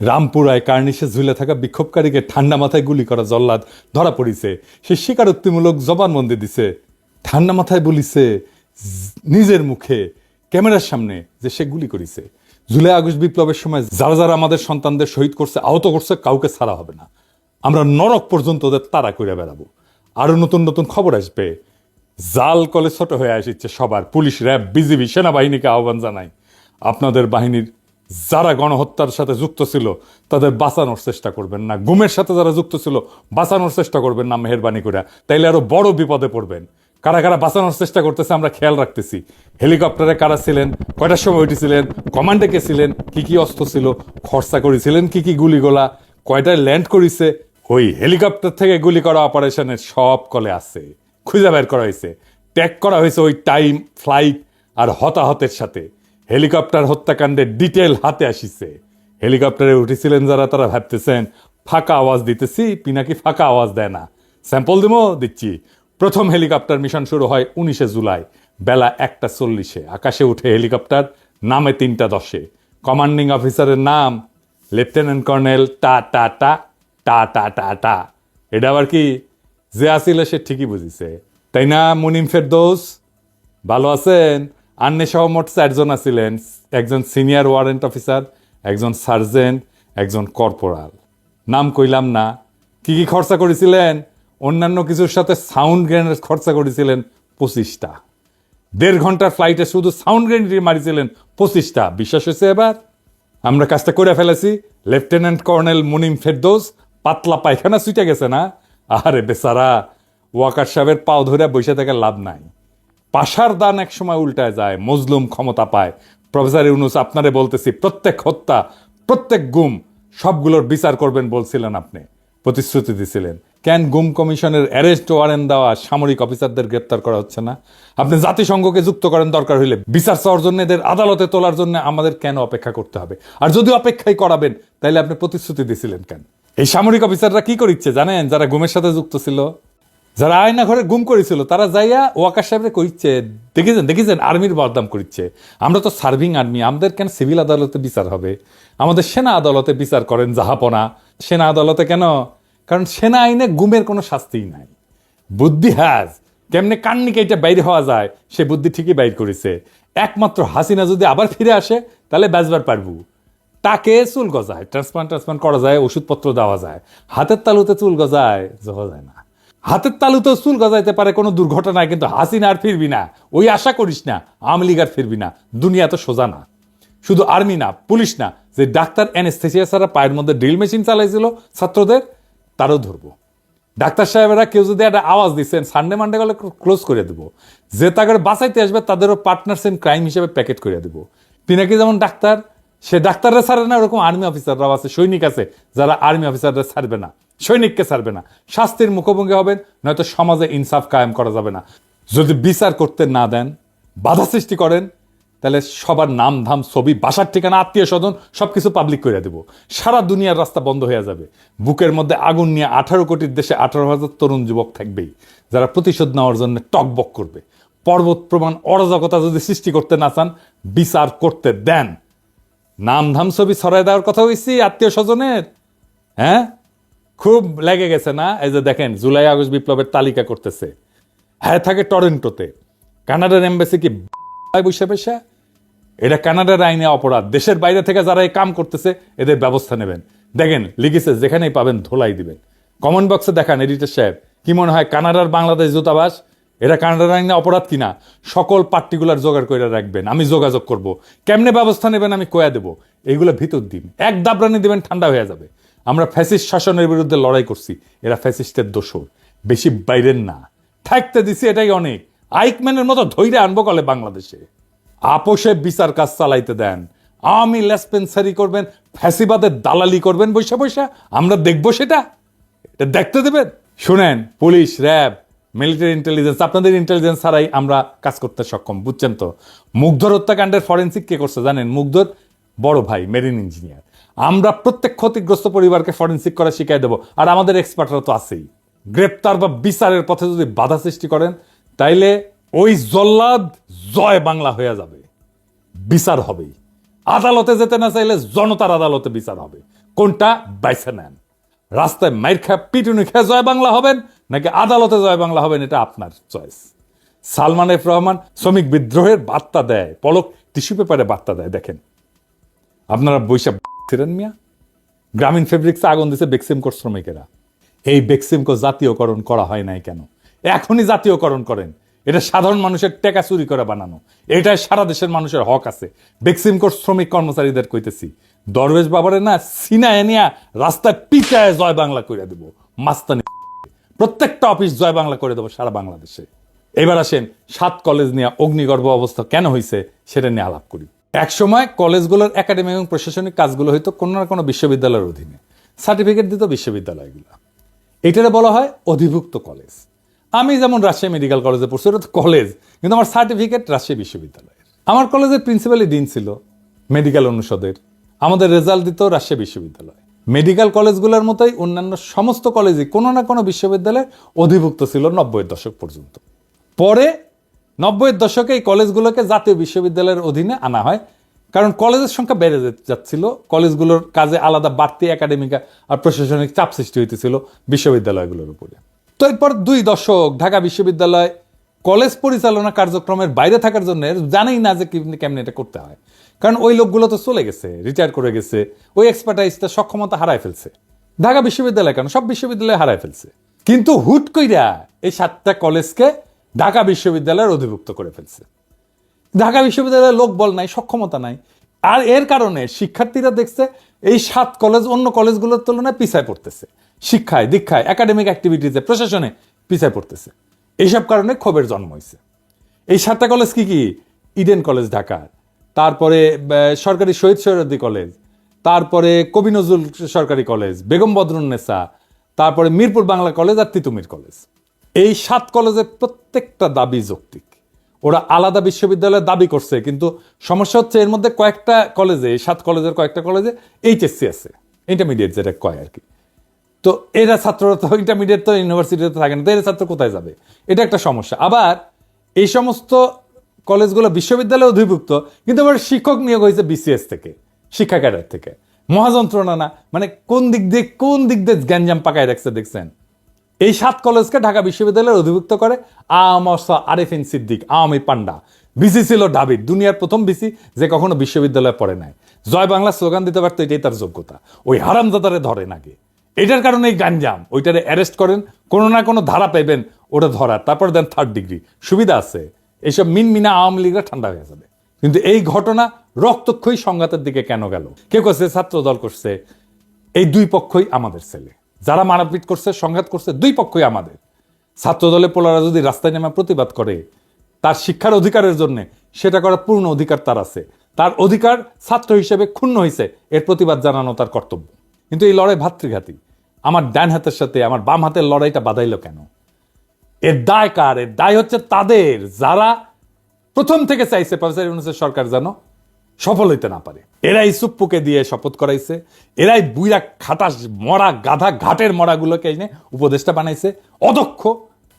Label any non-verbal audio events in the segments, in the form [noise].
রামপুরায় কার্নিশে ঝুলে থাকা বিক্ষোভকারীকে ঠান্ডা মাথায় গুলি করা জল্লাদ, ধরা পড়িছে। সে স্বীকারোক্তিমূলক জবানবন্দি দিছে। ঠান্ডা মাথায় বলিছে, নিজের মুখে, ক্যামেরার সামনে যে সে গুলি করিছে। জুলাই আগস্ট বিপ্লবের সময় যারা যারা আমাদের সন্তানদের শহীদ করছে, আহত করছে, কাউকে ছাড়া হবে না। আমরা নরক পর্যন্ত ওদের তাড়া করে বেড়াবো। আরও নতুন নতুন খবর আসবে। জাল কলে ছোট হয়ে আসছে সবার। পুলিশ, র্যাব, বিজিবি, সেনাবাহিনীকে আহ্বান জানাই। আপনাদের বাহিনীর যারা গণহত্যার সাথে যুক্ত ছিল, তাদের বাঁচানোর চেষ্টা করবেন না। গুমের সাথে যারা যুক্ত ছিল, বাঁচানোর চেষ্টা করবেন না মেহরবানি করে। তাইলে আরও বড় বিপদে পড়বেন। কারা কারা বাঁচানোর চেষ্টা করতেছে, আমরা খেয়াল রাখতেছি। হেলিকপ্টারে কারা ছিলেন, কয়টার সময় উঠেছিলেন, কমান্ডে কে ছিলেন, কি কি অস্ত্র ছিল, খরচা করেছিলেন, কি কি গুলিগোলা, কয়টায় ল্যান্ড করেছে, ওই হেলিকপ্টার থেকে গুলি করা অপারেশনের সব কলে আছে। খুঁজে বের করা হয়েছে। ট্যাগ করা হয়েছে ওই টাইম, ফ্লাইট আর হতাহতের সাথে। হেলিকপ্টার হত্যাকাণ্ডের ডিটেল হাতে আসিছে। হেলিকপ্টারে উঠেছিলেন যারা, তারা ভাবতেছেন, ফাঁকা আওয়াজ দিতেছি, পিনাকি ফাঁকা আওয়াজ দেয় না। স্যাম্পল দিমো দিচ্ছি। প্রথম হেলিকপ্টার মিশন শুরু হয় উনিশে জুলাই, বেলা একটা চল্লিশে। আকাশে উঠে হেলিকপ্টার, নামে তিনটা দশে। কমান্ডিং অফিসারের নাম, লেফটেন্যান্ট কর্নেল, টা টা টা টা টা টা টা। এটা আবার কি? যে আসিল সে ঠিকই বুঝিছে। তাই না, মুনিম ফেরদৌস? ভালো আছেন? আন্নে সহ মোট চারজন আছিলেন। একজন সিনিয়র ওয়ারেন্ট অফিসার, একজন সার্জেন্ট, একজন কর্পোরাল। নাম কইলাম না। কি কি খরচা করেছিলেন? অন্যান্য কিছুর সাথে সাউন্ড গ্রেনেড খরচা করেছিলেন পঁচিশটা। দেড় ঘণ্টার ফ্লাইটে শুধু সাউন্ড গ্রেনেড মারিছিলেন পঁচিশটা। বিশ্বাস হয়েছে এবার? আমরা কাজটা করে ফেলেছি। লেফটেন্যান্ট কর্নেল মুনিম ফেরদৌস পাতলা পায়খানা ছুটে গেছে না? আরে বেচারা, ওয়াকার সাহেবের পাও ধরে বসে থেকে লাভ নাই। পাশার দান এক সময় উল্টায় যায়, মজলুম ক্ষমতা পায়। প্রফেসর ইউনুস, আপনারে বলতেছি, প্রত্যেক হত্যা, প্রত্যেক গুম, সবগুলোর বিচার করবেন বলছিলেন আপনি, প্রতিশ্রুতি দিছিলেন। কেন গুম কমিশনের অ্যারেস্ট ওয়ারেন্ট দেওয়া সামরিক অফিসারদের গ্রেপ্তার করা হচ্ছে না? আপনি জাতিসংঘকে যুক্ত করেন, দরকার হইলে বিচার চাওয়ার জন্য, এদের আদালতে তোলার জন্য আমাদের কেন অপেক্ষা করতে হবে? আর যদি অপেক্ষাই করাবেন তাহলে আপনি প্রতিশ্রুতি দিছিলেন কেন? এই সামরিক অফিসাররা কি করিচ্ছে জানেন, যারা গুমের সাথে যুক্ত ছিল? যারা আয়না ঘরে গুম করেছিল, তারা যাইয়া ওয়াকার সাহেবরে কইছে, দেখেছেন দেখেছেন, আর্মির বদনাম করছে আমরা তো সার্ভিং আর্মি, আমাদের কেন সিভিল আদালতে বিচার হবে? আমাদের সেনা আদালতে বিচার করেন জাহাপনা। সেনা আদালতে কেন? কারণ সেনা আইনে গুমের কোনো শাস্তিই নাই। বুদ্ধি হ্যাজ কেমনে কান্নি এটা বাইরে হওয়া যায়, সে বুদ্ধি ঠিকই বাইর করেছে। একমাত্র হাসিনা যদি আবার ফিরে আসে, তাহলে বাঁচবার পারব। তাকে চুল গজায়, ট্রান্সপ্লান্ট ট্রান্সপ্লান্ট করা যায়, ওষুধপত্র দেওয়া যায়। হাতের তালুতে চুল গজায়, যাওয়া যায় না। হাতের তালুতেও চুল গজাইতে পারে, কোনো দুর্ঘটনায় কিন্তু হাসিনা আর ফিরবি না। ওই আশা করিস না, আওয়ামী লীগ আর ফিরবি না, দুনিয়া তো সোজা না। শুধু আর্মি না, পুলিশ না, যে ডাক্তার অ্যানেস্থেসিয়া ছাড়া পায়ের মধ্যে ড্রিল মেশিন চালাইছিল ছাত্রদের, তারও ধরবো। ডাক্তার সাহেবেরা কেউ যদি একটা আওয়াজ দিচ্ছেন সানডে মানডে গেলে ক্লোজ করে দেবো। যে তাকে বাঁচাইতে আসবে, তাদেরও পার্টনার্স ইন ক্রাইম হিসেবে প্যাকেট করে দেবো। পিনাকি যেমন ডাক্তার সে ডাক্তাররা ছাড়ে না, ওরকম আর্মি অফিসাররাও আছে, সৈনিক আছে, যারা আর্মি অফিসাররা ছাড়বে না, সৈনিককে ছাড়বে না। শাস্তির মুখোমুখি হবেন, নয়তো সমাজে ইনসাফ কায়েম করা যাবে না। যদি বিচার করতে না দেন, বাধা সৃষ্টি করেন, তাহলে সবার নাম, ধাম, ছবি, বাসার ঠিকানা, আত্মীয় স্বজন, সবকিছু পাবলিক করে দেব। সারা দুনিয়ার রাস্তা বন্ধ হয়ে যাবে। বুকের মধ্যে আগুন নিয়ে আঠারো কোটির দেশে আঠারো হাজার তরুণ যুবক থাকবেই, যারা প্রতিশোধ নেওয়ার জন্য টকবক করবে। পর্বত প্রমাণ অরাজকতা যদি সৃষ্টি করতে না চান, বিচার করতে দেন। নাম ধাম ছবি ছড়াই দেওয়ার কথা হয়েছি আত্মীয় স্বজনের? হ্যাঁ? খুব লেগে গেছে না? এই যে দেখেন, জুলাই, আগস্ট বিপ্লবের তালিকা করতেছে। হ্যাঁ থাকে টরেন্টোতে। কানাডার এম্বাসি কি বসে বসে এটা কানাডার আইনে অপরাধ। দেশের বাইরে থেকে যারা এই কাম করতেছে, এদের ব্যবস্থা নেবেন। দেখেন, লিখেছে, যেখানেই পাবেন ধোলাই দিবেন। কমেন্ট বক্সে দেখান, এডিটর সাহেব, কি মনে হয় কানাডার বাংলাদেশ দূতাবাস এটা কানাডার আইনে অপরাধ কিনা? সকল পার্টিকুলার জোগাড় করে রাখবেন। আমি যোগাযোগ করব। কেমনে ব্যবস্থা নেবেন আমি কয়া দেবো? এইগুলো ভিতর দিন। এক দাবরানি দিবেন, ঠান্ডা হয়ে যাবে। আমরা ফ্যাসিস্ট শাসনের বিরুদ্ধে লড়াই করছি। এরা ফ্যাসিস্টের দোষর। বেশি বাইরের না। থাকতে দিছি এটাই অনেক। আইকম্যানের মতো ধৈর্য আনব কলে বাংলাদেশে। আপোষে বিচার কাজ চালাইতে দেন। আমি লেসপেন্সারি করবেন, ফ্যাসিবাদের দালালি করবেন বৈশা বৈশা। আমরা দেখব সেটা। এটা দেখতে দেবেন? শুনেন, পুলিশ, র্যাব মিলিটারি ইন্টেলিজেন্স আপনাদের ইন্টেলিজেন্স ছাড়াই আমরা কাজ করতে সক্ষম, বুঝছেন তো? মুগ্ধর হত্যাকাণ্ডের ফরেন্সিক কে করছে জানেন? মুগ্ধর বড় ভাই মেরিন ইঞ্জিনিয়ার আমরা প্রত্যেক ক্ষতিগ্রস্ত পরিবারকে ফরেন্সিক করা শিখাই দেবো। আর আমাদের এক্সপার্টরা তো আছেই। গ্রেপ্তার বা বিচারের পথে যদি বাধা সৃষ্টি করেন, তাইলে ওই জল্লাদ জয় বাংলা হয়ে যাবে। বিচার হবেই। আদালতে যেতে না চাইলে জনতার আদালতে বিচার হবে। কোনটা? বাইছে নেন। রাস্তায় মাইর খা পিটুনি খেয়ে জয় বাংলা হবেন নাকি আদালতে জয় বাংলা হবেন এটা আপনার চয়েস সালমান এফ রহমান শ্রমিক বিদ্রোহের বার্তা দেয়, পলক টিস্যু পেপারে বার্তা দেয়, দেখেন। আপনারা বৈশাখ ছিলেন মিয়া? গ্রামীণ ফেব্রিক্সে আগুন দিছে বেক্সিমকোর শ্রমিকেরা। এই বেক্সিমকো জাতীয়করণ করা হয় নাই কেন? এখনই জাতীয়করণ করেন। এটা সাধারণ মানুষের টেকা চুরি করে বানানো। এটাই সারা দেশের মানুষের হক আছে। বেক্সিমকোর শ্রমিক কর্মচারীদের কইতেছি, দরবেশ বাবারে না সিনায় নিয়া রাস্তায় পিটায় জয় বাংলা করে দেব। মাস্তানি প্রত্যেকটা অফিস জয় বাংলা করে দেবো সারা বাংলাদেশে। এবার আসেন, সাত কলেজ নিয়ে অগ্নিগর্ভ অবস্থা কেন হয়েছে সেটা নিয়ে আলাপ করি। একসময় কলেজগুলোর একাডেমি এবং প্রশাসনিক কাজগুলো হয়তো কোনো না কোনো বিশ্ববিদ্যালয়ের অধীনে। সার্টিফিকেট দিত বিশ্ববিদ্যালয়গুলো। এটারে বলা হয় অধিভুক্ত কলেজ। আমি যেমন রাজশাহী মেডিকেল কলেজে পড়ছি, ওটা তো কলেজ, কিন্তু আমার সার্টিফিকেট রাজশাহী বিশ্ববিদ্যালয়ের। আমার কলেজের প্রিন্সিপালি ডিন ছিল, মেডিকেল অনুষদের। আমাদের রেজাল্ট দিত রাজশাহী বিশ্ববিদ্যালয়। মেডিকেল কলেজগুলোর মতোই অন্যান্য সমস্ত কলেজই কোনো না কোনো বিশ্ববিদ্যালয়ে অধিভুক্ত ছিল নব্বইয়ের দশক পর্যন্ত। পরে নব্বইয়ের দশকে এই কলেজগুলোকে জাতীয় বিশ্ববিদ্যালয়ের অধীনে আনা হয়। কারণ কলেজের সংখ্যা বেড়ে যাচ্ছিল, কলেজগুলোর কাজে আলাদা বাড়তি একাডেমিক আর প্রশাসনিক চাপ সৃষ্টি হইতেছিল বিশ্ববিদ্যালয়গুলোর উপরে। তো এরপর দুই দশক ঢাকা বিশ্ববিদ্যালয় কলেজ পরিচালনা কার্যক্রমের বাইরে থাকার জন্য জানেই না যে কেমনি এটা করতে হয়। কারণ ওই লোকগুলো তো চলে গেছে রিটায়ার করে গেছে, ওই এক্সপার্টাইজটা সক্ষমতা হারায় ফেলছে। ঢাকা বিশ্ববিদ্যালয় কেন? সব বিশ্ববিদ্যালয় হারায় ফেলছে। কিন্তু হুট কইরা এই সাতটা কলেজকে ঢাকা বিশ্ববিদ্যালয়ের অধিভুক্ত করে ফেলছে। ঢাকা বিশ্ববিদ্যালয়ের লোক বল নাই, সক্ষমতা নাই। আর এর কারণে শিক্ষার্থীরা দেখছে এই সাত কলেজ অন্য কলেজগুলোর তুলনায় পিছায় পড়তেছে। শিক্ষায়, দীক্ষায় একাডেমিক অ্যাক্টিভিটিসে প্রশাসনে পিছায় পড়তেছে। এইসব কারণে ক্ষোভের জন্ম হয়েছে। এই সাতটা কলেজ কি কি? ইডেন কলেজ ঢাকা তারপরে সরকারি শহীদ সৈয়দী কলেজ তারপরে কবি নজরুল সরকারি কলেজ বেগম বদরুন্নেসা তারপরে মিরপুর বাংলা কলেজ আর তিতুমির কলেজ এই সাত কলেজের প্রত্যেকটা দাবি যৌক্তিক। ওরা আলাদা বিশ্ববিদ্যালয়ের দাবি করছে, কিন্তু সমস্যা হচ্ছে এর মধ্যে কয়েকটা কলেজে সাত কলেজের কয়েকটা কলেজে এইচএসসি আছে ইন্টারমিডিয়েট যেটা কয় আর কি। তো এরা ছাত্ররা তো ইন্টারমিডিয়েট তো ইউনিভার্সিটিতে থাকে না, তো এরা ছাত্র কোথায় যাবে? এটা একটা সমস্যা। আবার এই সমস্ত কলেজগুলো বিশ্ববিদ্যালয়ে অধিভুক্ত, কিন্তু আবার শিক্ষক নিয়োগ হয়েছে বিসিএস থেকে, শিক্ষা ক্যাডার থেকে। মহাযন্ত্রণা না মানে কোন দিক দিয়ে, কোন দিক দিয়ে গ্যাঞ্জাম পাকায় রাখছে দেখছেন? এই সাত কলেজকে ঢাকা বিশ্ববিদ্যালয়ের অধিভুক্ত করে আমসা আরেফিন সিদ্দিক আওয়ামী পান্ডা। বিসি ছিল ডাবিদ দুনিয়ার প্রথম বিসি যে কখনো বিশ্ববিদ্যালয়ে পড়ে নাই। জয় বাংলা স্লোগান দিতে পারতো, এটাই তার যোগ্যতা। ওই হারামজাদারে ধরে নাকি। এটার কারণে এই গাঞ্জাম, ওইটারে অ্যারেস্ট করেন, কোনো না কোনো ধারা পাইবেন ওটা ধরা তারপর দেন থার্ড ডিগ্রি সুবিধা আছে। এইসব মিন মিনা আওয়ামী লীগরা ঠান্ডা হয়ে যাবে। কিন্তু এই ঘটনা রক্তক্ষয়ী সংঘাতের দিকে কেন গেল? কেউ করছে ছাত্র দল করছে। এই দুই পক্ষই আমাদের ছেলে। যারা মারাপিট করছে, সংঘাত করছে, দুই পক্ষই আমাদের। ছাত্র দলে পোলারা যদি রাস্তায় নেমে প্রতিবাদ করে, তার শিক্ষার অধিকারের জন্য সেটা করার পূর্ণ অধিকার তার আছে। তার অধিকার ছাত্র হিসেবে ক্ষুণ্ণ হয়েছে এর প্রতিবাদ জানানো তার কর্তব্য। কিন্তু এই লড়াই ভাতৃঘাতী। আমার ডান হাতের সাথে, আমার বাম হাতের লড়াইটা বাধাইলো কেন? এর দায় কার? এর দায় হচ্ছে তাদের, যারা প্রথম থেকে চাইছে, প্রফেসর ইউনুসের সরকার যেন সফল হইতে না পারে। এরাই সুপ্পুকে দিয়ে শপথ করাইছে, এরাই বুইরা খাটাস মরা গাধা ঘাটের মরাগুলোকে এনে উপদেষ্টা বানাইছে, অদক্ষ।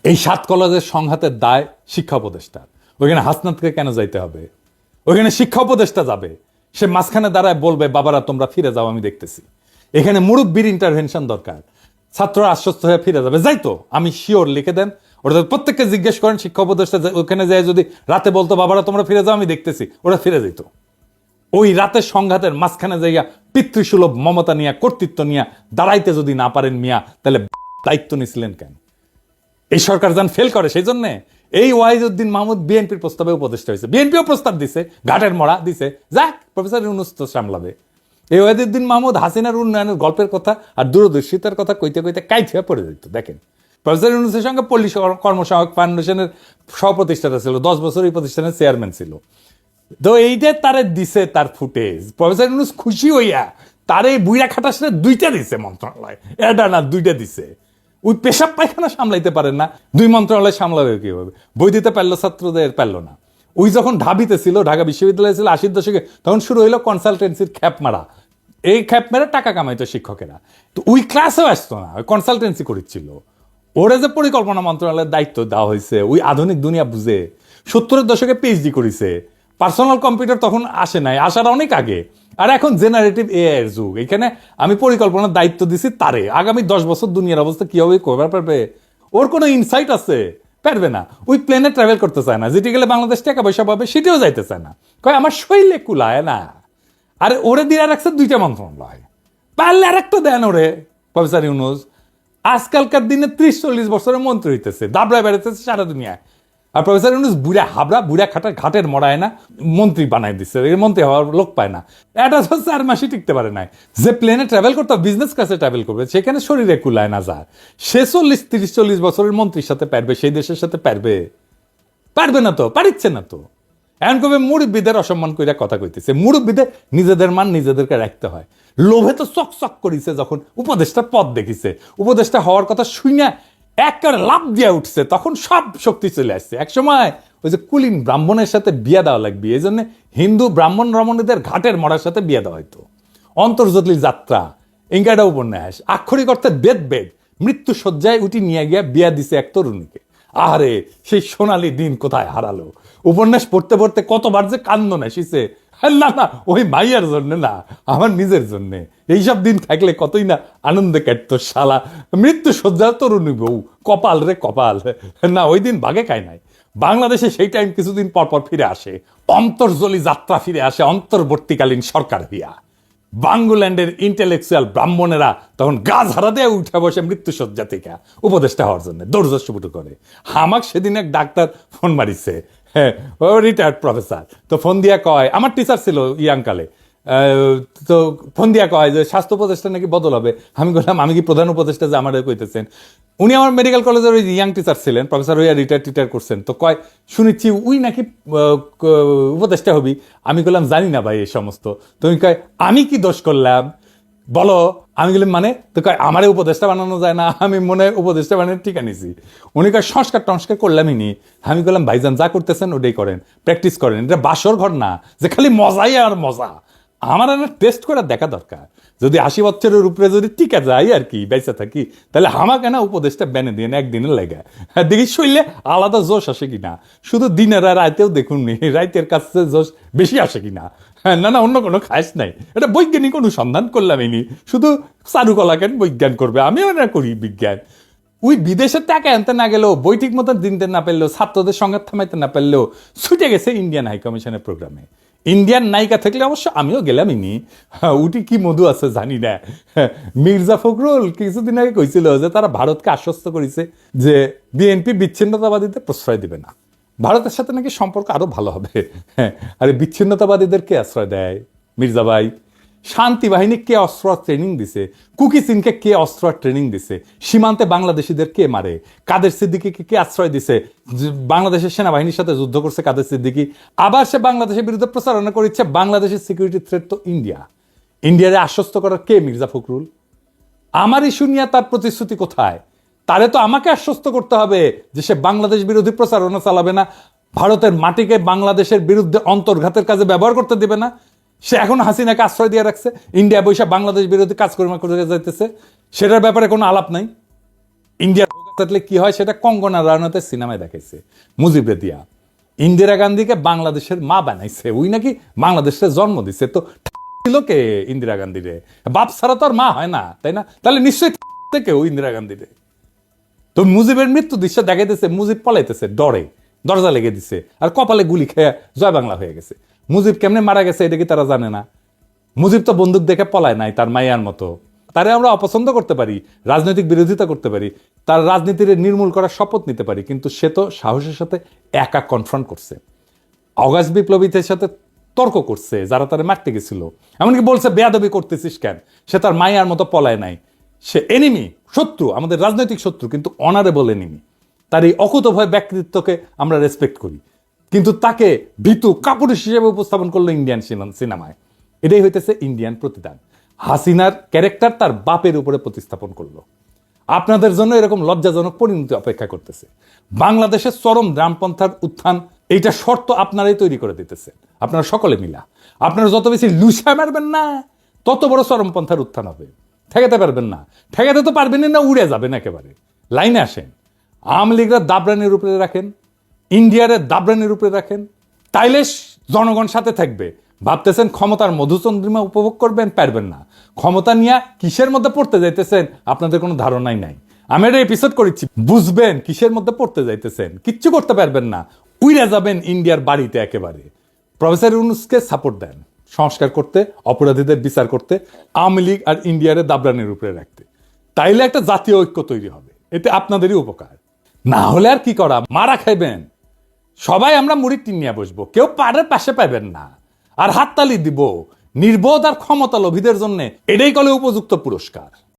এই সাত কলেজের সংঘাতের দায় শিক্ষা উপদেষ্টার ওইখানে হাসনাতকে কেন যাইতে হবে? ওইখানে শিক্ষা উপদেষ্টা যাবে। সে মাঝখানে দাঁড়ায় বলবে, বাবারা, তোমরা ফিরে যাও, আমি দেখতেছি। এখানে মুরব্বীর ইন্টারভেনশন দরকার। ছাত্ররা আশ্বস্ত হয়ে ফিরে যাবে। যাই তো, আমি শিওর লিখে দেন। ওরা প্রত্যেককে জিজ্ঞেস করেন, শিক্ষা উপদেষ্টা ওখানে যায় যদি রাতে বলতো, বাবারা, তোমরা ফিরে যাও, আমি দেখতেছি। ওরা ফিরে যেত। ওই রাতের সংঘাতের মাঝখানে যাইয়া পিতৃসুলভ মমতা নিয়ে, কর্তৃত্ব নিয়ে, দাঁড়াইতে যদি না পারেন মিয়া, তাহলে [laughs] দায়িত্ব নিছিলেন কেন? এই সরকার যান ফেল করে, সেই জন্য? এই ওয়াইজউদ্দিন মাহমুদ বিএনপির প্রস্তাবে উপদেষ্টা হয়েছে। বিএনপিও প্রস্তাব দিছে, ঘাটের মরা দিছে। যাক, প্রফেসর ইউনুস সামলাবে। এই ওয়াইজউদ্দিন মাহমুদ হাসিনার উন্নয়নের গল্পের কথা আর দূরদর্শিতার কথা কইতে কইতে কাইট হয়ে পড়ে যেত দেখেন। প্রফেসর ইউনুসের সঙ্গে পল্লী কর্মসহায়ক ফাউন্ডেশনের সহপ্রতিষ্ঠাতা ছিল, দশ বছর এই প্রতিষ্ঠানের চেয়ারম্যান ছিল। তো এইটা তারে দিছে তার ফুটেজ। প্রফেসর ইউনুস খুশি হইয়া তার এই বুইরা খাটাসে দুইটা দিছে মন্ত্রণালয়। এটা না, দুইটা দিছে। ওই পেশাব পায়খানা সামলাইতে পারেন না, দুই মন্ত্রণালয় সামলাবে কীভাবে? বই দিতে পারল, ছাত্রদের পারল না। ওই যখন ঢাবিতে ছিল, ঢাকা বিশ্ববিদ্যালয় ছিল, আশির দশকে, তখন শুরু হইল কনসালটেন্সির খ্যাপ মারা। এই খ্যাপ মেরে টাকা কামাইতো শিক্ষকেরা। তো ওই ক্লাসেও আসতো না কনসালটেন্সি করেছিল ওরা যে পরিকল্পনা মন্ত্রণালয়ের দায়িত্ব দেওয়া হয়েছে, ওই আধুনিক দুনিয়া বুঝে, সত্তরের দশকে পিএইচডি করেছে। পার্সোনাল কম্পিউটার তখন আসে নাই, আসার অনেক আগে। আর এখন জেনারেটিভ এআই যুগ, এখানে আমি পরিকল্পনার দায়িত্ব দিছি তারে। আগামী দশ বছর দুনিয়ার অবস্থা কি হবে করবার পারবে? ওর কোনো ইনসাইট আছে? পারবে না। ওই প্লেনে ট্রাভেল করতে চায় না, যেটি গেলে বাংলাদেশ টাকা পয়সা পাবে, সেটিও যাইতে চায় না। কয়, আমার শৈলে কুলায় না। আরে ওরে দিয়ে আর রাখছে দুইটা মন্ত্রণালয় পারলে আর একটা দেন ওরে, প্রফেসর ইউনুস। আজকালকার দিনে ত্রিশ চল্লিশ বছরের মন্ত্রী হইতেছে, দাবড়ায় বেড়াইতেছে সারা দুনিয়ায়। আর প্রফেসর ইউনুস বুড়া হাবড়া, বুড়া খাটার ঘাটের মরায় না, মন্ত্রী বানাই দিচ্ছে এর মন্ত্রী হওয়ার লোক পায় না। এটা তো চার মাসই টিকতে পারে নাই। যে প্লেনে ট্রাভেল করতে বিজনেস ক্লাসে ট্রাভেল করবে, সেখানে শরীরে কুলায় না যায় সে চল্লিশ তিরিশ চল্লিশ বছরের মন্ত্রীর সাথে পারবে, সেই দেশের সাথে পারবে। পারবে না তো, পারিচ্ছে না তো। এমন কবে মুরব্বীদের অসম্মান কইরা কথা কইতেছে। মুরব্বীদের নিজেদের মান নিজেদেরকে রাখতে হয়। লোভে তো চক চক করিছে যখন উপদেশটা পদ দেখিছে। উপদেশটা হওয়ার কথা শুনে একবারে লাভ দিয়া উঠছে, তখন সব শক্তি চলে আসছে। একসময় ওই যে কুলিন ব্রাহ্মণের সাথে বিয়ে দেওয়া লাগবে, এই জন্য হিন্দু ব্রাহ্মণ রমণীদের ঘাটের মরার সাথে বিয়ে দেওয়া হইতো। অন্তর্জলি যাত্রা ইঙ্গাডা উপন্যাস, আক্ষরিক অর্থে বেদ বেদ মৃত্যু শয্যায় উঠি নিয়ে গিয়া বিয়া দিছে এক তরুণীকে। আরে সেই সোনালি দিন কোথায় হারালো? উপন্যাস পড়তে পড়তে কতবার যে কান্দন আসিছে না না, ওই মাইয়ার জন্য না, আমার নিজের জন্য। এইসব দিন থাকলে কতই না আনন্দে কাটতো শালা। মৃত্যু শয্যার তরুণী বউ, কপাল রে কপাল। না, ওই দিন বাগে খায় নাই। বাংলাদেশে সেই টাইম কিছুদিন পর পর ফিরে আসে। অন্তর্জলি যাত্রা ফিরে আসে অন্তর্বর্তীকালীন সরকার হইয়া। বাঙ্গুল্যান্ডের ইন্টেলেকচুয়াল ব্রাহ্মণেরা তখন গাছ হারা দিয়ে উঠে বসে মৃত্যুসজ্জা থেকে। উপদেষ্টা হওয়ার জন্য দৌড়জস্বপুটু করে। হামাক সেদিন এক ডাক্তার ফোন মারিছে। হ্যাঁ ও রিটায়ার্ড প্রফেসর তো ফোন দিয়া কয়, আমার টিচার ছিল ইয়াংকালে তো ফোন দিয়া কয় যে স্বাস্থ্য উপদেষ্টা নাকি বদল হবে? আমি বললাম, আমি কি প্রধান উপদেষ্টা যে আমার কইতেছেন? উনি আমার মেডিকেল কলেজের ওই ইয়াং টিচার ছিলেন প্রফেসর হইয়া রিটায়ার টিটার করছেন। তো কয়, শুনেছি উই নাকি উপদেষ্টা হবি? আমি বললাম জানি না ভাই এই সমস্ত। তুমি কয়, আমি কি দোষ করলাম? বলো। আমি গেলাম মানে? তো কয়, আমারে উপদেষ্টা বানানো যায় না, আমি মনে হয় উপদেষ্টা বানিয়ে ঠিক আনিছি উনি কয়, সংস্কার টংস্কার করলামই নি আমি বললাম ভাইজান যা করতেছেন ওটাই করেন প্র্যাকটিস করেন। এটা বাসর ঘর না, যে খালি মজাই আর মজা। আমার আর টেস্ট করে দেখা দরকার। যদি আশি বছরের উপরে যদি টিকা যায় আর কি বেঁচে থাকি তাহলে আমাকে না উপদেশটা বেনে দিন একদিনের লেগে। হ্যাঁ, দেখি শৈলে আলাদা জোশ আসে কিনা। শুধু দিনের আর রাতেও দেখুন নি রাইতের কাছে জোশ বেশি আসে কিনা। হ্যাঁ, না না অন্য কোনো খাস নাই। এটা বৈজ্ঞানিক অনুসন্ধান করলাম ইনি। শুধু চারুকলা কেন বিজ্ঞান করবে আমিও না করি বিজ্ঞান। ওই বিদেশের টাকা আনতে না গেলেও বই মতন দিনতে না পারলেও ছাত্রদের সঙ্গে থামাইতে না পারলেও ছুটে গেছে ইন্ডিয়ান হাই কমিশনের প্রোগ্রামে ইন্ডিয়ান নায়িকা থাকলে অবশ্য আমিও গেলামই নি হ্যাঁ, উটি কি মধু আছে জানি না। মির্জা ফখরুল কিছুদিন আগে কইছিল যে তারা ভারতকে আশ্বস্ত করেছে যে বিএনপি বিচ্ছিন্নতাবাদীতে প্রশ্রয় দিবে না। ভারতের সাথে নাকি সম্পর্ক আরও ভালো হবে। হ্যাঁ আরে বিচ্ছিন্নতাবাদীদের কে আশ্রয় দেয়? মির্জা ভাই। শান্তি বাহিনী কে অস্ত্র ট্রেনিং দিছে? কুকি সিনকে কে অস্ত্র ট্রেনিং দিছে? সীমান্তে বাংলাদেশিদের কে মারে? কাদের সিদ্দিকিকে কে আশ্রয় দিছে? বাংলাদেশের সেনাবাহিনীর সাথে যুদ্ধ করছে কাদের সিদ্দিকি? আবার সে বাংলাদেশের বিরুদ্ধে প্রচারণা করেছে বাংলাদেশের সিকিউরিটি থ্রেট তো ইন্ডিয়া ইন্ডিয়ারে আশ্বস্ত করার কে মির্জা ফখরুল? আমার ইস্যু নিয়ে তার প্রতিশ্রুতি কোথায়? তারে তো আমাকে আশ্বস্ত করতে হবে যে সে বাংলাদেশ বিরোধী প্রচারণা চালাবে না, ভারতের মাটিকে বাংলাদেশের বিরুদ্ধে অন্তর্ঘাতের কাজে ব্যবহার করতে দিবে না। সে এখন হাসিনাকে আশ্রয় দিয়ে রাখছে ইন্ডিয়া বৈশা বাংলাদেশ বিরোধী কাজকর্ম করে যাইতেছে। সেটার ব্যাপারে কোনো আলাপ নাই। ইন্ডিয়া থাকলে কি হয়, সেটা কঙ্গনা রানাতের সিনেমায় দেখাইছে মুজিবে দিয়া। ইন্দিরা গান্ধীকে বাংলাদেশের মা বানাইছে ওই নাকি বাংলাদেশে জন্ম দিছে। তো ছিল কে ইন্দিরা গান্ধীরে? বাপ ছাড়া তো আর মা হয় না, তাই না? তাহলে নিশ্চয়ই কেউ ইন্দিরা গান্ধীরে? তো মুজিবের মৃত্যু দৃশ্য দেখাইতেছে, মুজিব পলাইতেছে, ডরে, দরজা লেগে দিছে, আর কপালে গুলি খেয়ে জয় বাংলা হয়ে গেছে। মুজিব কেমনে মারা গেছে এটা কি তারা জানে না? মুজিব তো বন্দুক দেখে পলায় নাই তার মাইয়ার মতো। তারে আমরা অপছন্দ করতে পারি, রাজনৈতিক বিরোধিতা করতে পারি, তার রাজনীতির নির্মূল করার শপথ নিতে পারি, কিন্তু সে তো সাহসের সাথে একা কনফ্রন্ট করছে। অগাস্ট বিপ্লবীদের সাথে তর্ক করছে, যারা তারা মারতে গেছিল। এমনকি বলছে, বেয়াদবি করতেছিস কেন? সে তার মায়ার মতো পলায় নাই। সে এনিমি শত্রু, আমাদের রাজনৈতিক শত্রু, কিন্তু অনারেবল এনিমি তার এই অকুতভয় ব্যক্তিত্বকে আমরা রেসপেক্ট করি। কিন্তু তাকে ভীতু কাপুরুষ হিসেবে উপস্থাপন করল ইন্ডিয়ান সিনেমায় এটাই হইতেছে ইন্ডিয়ান প্রতিদান। হাসিনার ক্যারেক্টার তার বাপের উপরে প্রতিস্থাপন করল। আপনাদের জন্য এরকম লজ্জাজনক পরিণতি অপেক্ষা করতেছে। বাংলাদেশের চরম গ্রামপন্থার উত্থান, এইটা শর্ত আপনারাই তৈরি করে দিতেছে। আপনারা সকলে মিলা। আপনারা যত বেশি লুসা মারবেন না, তত বড় চরমপন্থার উত্থান হবে। ঠেকাতে পারবেন না। ঠেকাতে তো পারবেন না, উড়ে যাবেন একেবারে। লাইনে আসেন। আওয়ামী লীগরা দাবরানির উপরে রাখেন। ইন্ডিয়ারে দাবরানির উপরে রাখেন তাইলে জনগণ সাথে থাকবে। ভাবতেছেন ক্ষমতার মধুচন্দ্রিমা উপভোগ করবেন, পারবেন না। ক্ষমতা নিয়ে কিসের মধ্যে পড়তে যাইতেছেন, আপনাদের কোনো ধারণাই নাই। আমি একটা এপিসোড করেছি, বুঝবেন কিসের মধ্যে পড়তে যাইতেছেন। কিচ্ছু করতে পারবেন না। উইরা যাবেন ইন্ডিয়ার বাড়িতে একেবারে। প্রফেসর ইউনুসকে সাপোর্ট দেন, সংস্কার করতে, অপরাধীদের বিচার করতে, আওয়ামী লীগ আর ইন্ডিয়ারে দাবরানের উপরে রাখতে। তাইলে একটা জাতীয় ঐক্য তৈরি হবে। এতে আপনাদেরই উপকার। না হলে আর কি করা? মারা খাইবেন। সবাই আমরা মুড়ি নিয়ে বসবো। কেউ পাড়ের পাশে পাবেন না। আর হাততালি দিব। নির্বোধ আর ক্ষমতা লোভীদের জন্য এটাই কলে উপযুক্ত পুরস্কার।